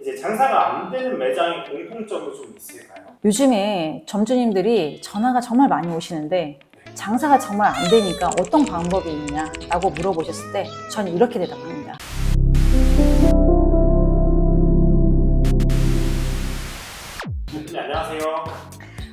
이제 장사가 안 되는 매장의 공통점이 좀 있을까요? 요즘에 점주님들이 전화가 정말 많이 오시는데 장사가 정말 안 되니까 어떤 방법이 있냐라고 물어보셨을 때 저는 이렇게 대답합니다. 대표님 안녕하세요.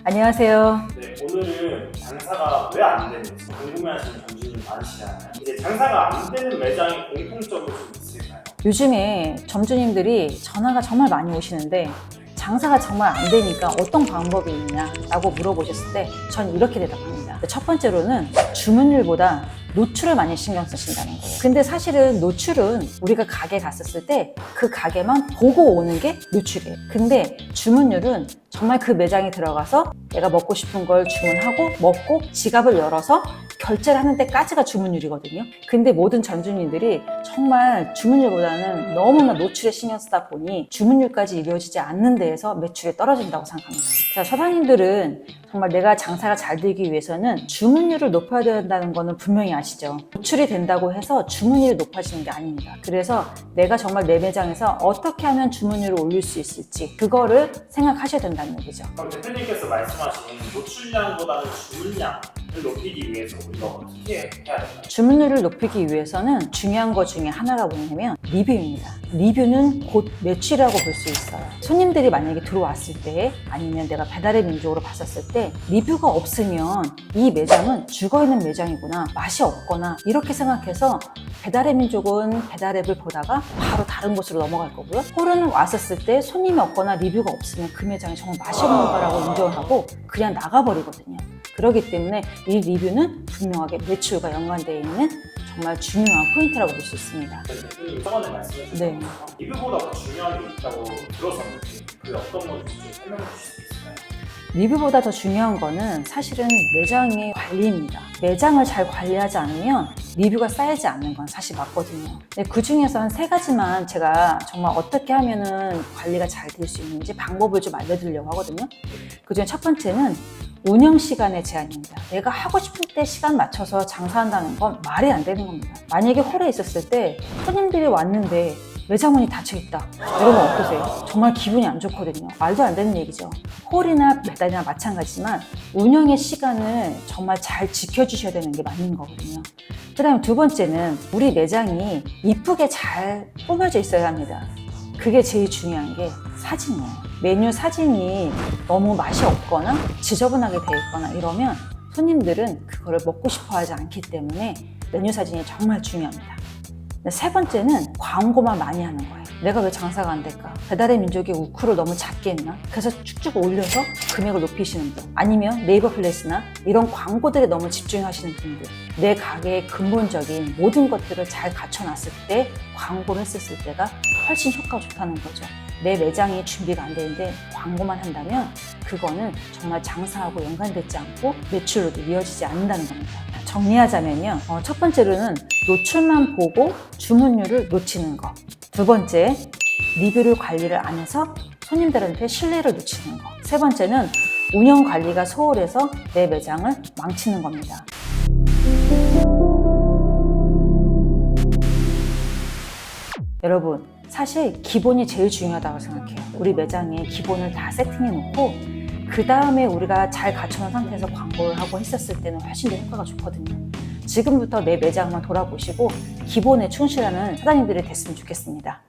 안녕하세요. 네, 오늘은 장사가 왜 안 되는지 궁금해하시는 점주님 많으시잖아요. 이제 장사가 안 되는 매장의 공통점이 좀 있을까요? 요즘에 점주님들이 전화가 정말 많이 오시는데 장사가 정말 안 되니까 어떤 방법이 있냐라고 물어보셨을 때 저는 이렇게 대답합니다. 첫 번째로는 주문율보다 노출을 많이 신경 쓰신다는 거예요. 근데 사실은 노출은 우리가 가게 갔었을 때 그 가게만 보고 오는 게 노출이에요. 근데 주문율은 정말 그 매장에 들어가서 내가 먹고 싶은 걸 주문하고 먹고 지갑을 열어서 결제를 하는 데까지가 주문율이거든요. 근데 모든 점주님들이 정말 주문율보다는 너무나 노출에 신경 쓰다 보니 주문율까지 이루어지지 않는 데에서 매출이 떨어진다고 생각합니다. 자, 사장님들은 정말 내가 장사가 잘 되기 위해서는 주문율을 높여야 된다는 거는 분명히 아시죠. 노출이 된다고 해서 주문율이 높아지는 게 아닙니다. 그래서 내가 정말 내 매장에서 어떻게 하면 주문율을 올릴 수 있을지 그거를 생각하셔야 된다는 얘기죠. 그럼 대표님께서 말씀하신 노출량보다는 주문량을 높이기 위해서 우리가 어떻게 해야 될까요? 주문율을 높이기 위해서는 중요한 것 중에 하나가 뭐냐면 리뷰입니다. 리뷰는 곧 매출이라고 볼 수 있어요. 손님들이 만약에 들어왔을 때 아니면 내가 배달의 민족으로 봤었을 때 리뷰가 없으면 이 매장은 죽어있는 매장이구나 맛이 없거나 이렇게 생각해서 배달의 민족은 배달 앱을 보다가 바로 다른 곳으로 넘어갈 거고요. 홀은 왔었을 때 손님이 없거나 리뷰가 없으면 그 매장이 정말 맛이 없는 거라고 인정하고 그냥 나가버리거든요. 그렇기 때문에 이 리뷰는 분명하게 매출과 연관되어 있는 정말 중요한 포인트라고 볼 수 있습니다. 대표님 저번에 말씀해 주신 네. 것처럼 리뷰보다 더 중요한 게 있다고 들었었는데 그게 어떤 건지 좀 설명해 주실 수 있을까요? 리뷰보다 더 중요한 거는 사실은 매장의 관리입니다. 매장을 잘 관리하지 않으면 리뷰가 쌓이지 않는 건 사실 맞거든요. 그 중에서 한 세 가지만 제가 정말 어떻게 하면은 관리가 잘 될 수 있는지 방법을 좀 알려드리려고 하거든요. 그 중에 첫 번째는 운영 시간의 제한입니다. 내가 하고 싶을 때 시간 맞춰서 장사한다는 건 말이 안 되는 겁니다. 만약에 홀에 있었을 때 손님들이 왔는데 매장 문이 닫혀 있다. 여러분 어떠세요? 정말 기분이 안 좋거든요. 말도 안 되는 얘기죠. 홀이나 배달이나 마찬가지지만 운영의 시간을 정말 잘 지켜주셔야 되는 게 맞는 거거든요. 그 다음에 두 번째는 우리 매장이 이쁘게 잘 꾸며져 있어야 합니다. 그게 제일 중요한 게 사진이에요. 메뉴 사진이 너무 맛이 없거나 지저분하게 돼 있거나 이러면 손님들은 그거를 먹고 싶어 하지 않기 때문에 메뉴 사진이 정말 중요합니다. 세 번째는 광고만 많이 하는 거예요. 내가 왜 장사가 안 될까? 배달의 민족이 우크를 너무 작게 했나? 그래서 쭉쭉 올려서 금액을 높이시는 분. 아니면 네이버 플레이스나 이런 광고들에 너무 집중하시는 분들. 내 가게의 근본적인 모든 것들을 잘 갖춰놨을 때 광고를 했었을 때가 훨씬 효과가 좋다는 거죠. 내 매장이 준비가 안 되는데 광고만 한다면 그거는 정말 장사하고 연관되지 않고 매출로도 이어지지 않는다는 겁니다. 정리하자면요. 어, 첫 번째로는 노출만 보고 주문율을 놓치는 거. 두 번째, 리뷰를 관리를 안 해서 손님들한테 신뢰를 놓치는 거. 세 번째는 운영 관리가 소홀해서 내 매장을 망치는 겁니다. 여러분, 사실 기본이 제일 중요하다고 생각해요. 우리 매장에 기본을 다 세팅해 놓고 그 다음에 우리가 잘 갖춰놓은 상태에서 광고를 하고 했었을 때는 훨씬 더 효과가 좋거든요. 지금부터 내 매장만 돌아보시고 기본에 충실하는 사장님들이 됐으면 좋겠습니다.